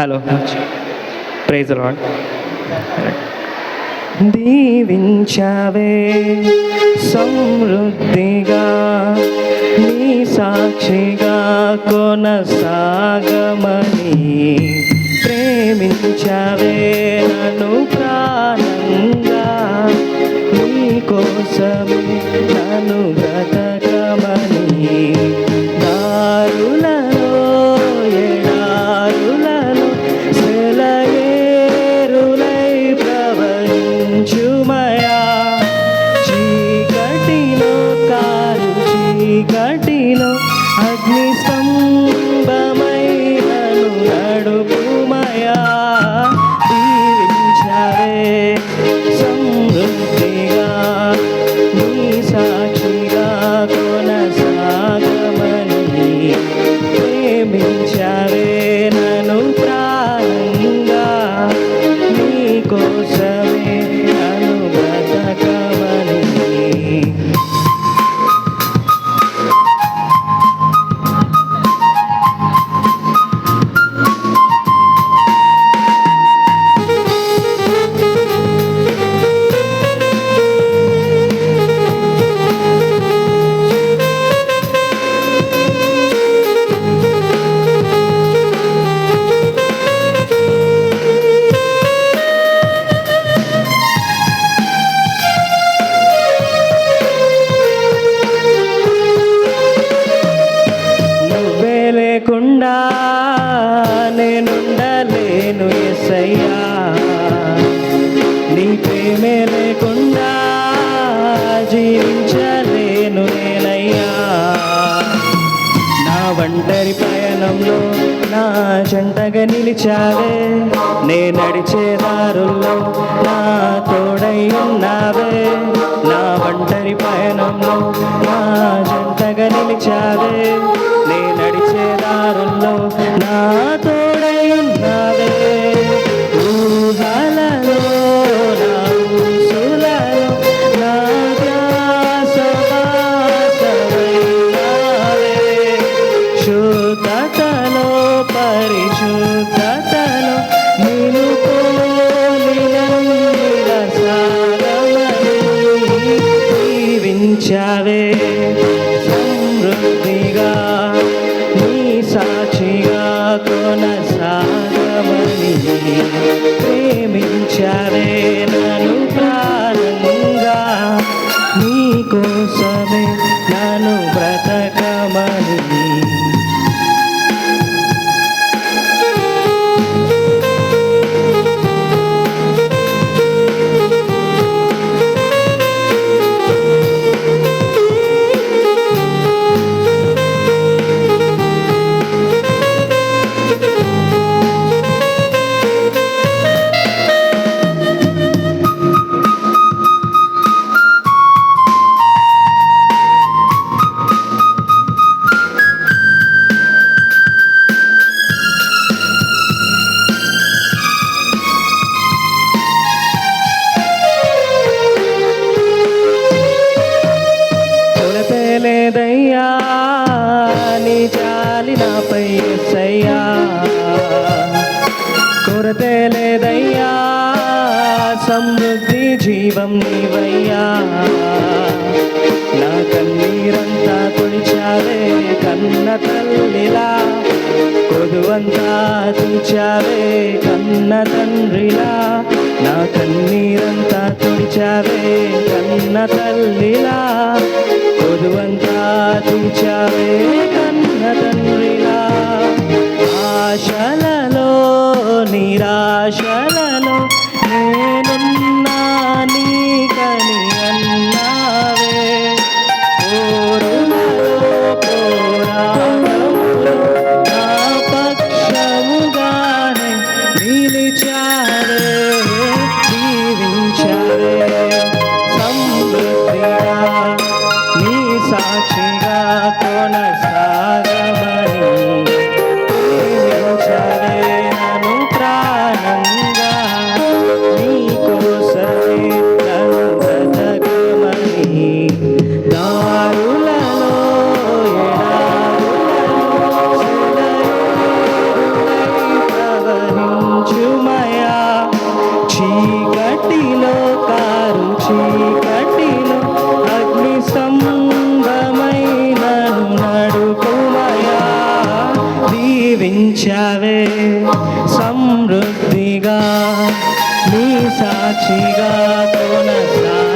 Hello. Praise lord దీవించవే సమృద్ధిగా నీ సాక్షిగా కొనసాగమని ప్రేమించవే నన్ను ప్రాణంగా నీ కోసమే నన్ను ప్రేమించవే నన్ను ప్రేమే లేకుండా జీవించలేను నేనయ్యా. నా ఒంటరి పయనంలో నా జంటగా నిలిచావే. నేను నడిచే దారుల్లో నా దీవించవే సమృద్ధిగా కన్న తల్లిలా కొదువంతా తుడిచావే కన్న తండ్రిలా నా కన్నీరంతా తుడిచావే కన్న తల్లిలా కొదువంతా తుడిచావే కన్న తండ్రిలా ఆశలలో నిరాశలలో నే సాక్షిగా కొనసాగమని ప్రేమించవే దీవించావే సమృద్ధిగా నీ సాక్షిగా కొనసా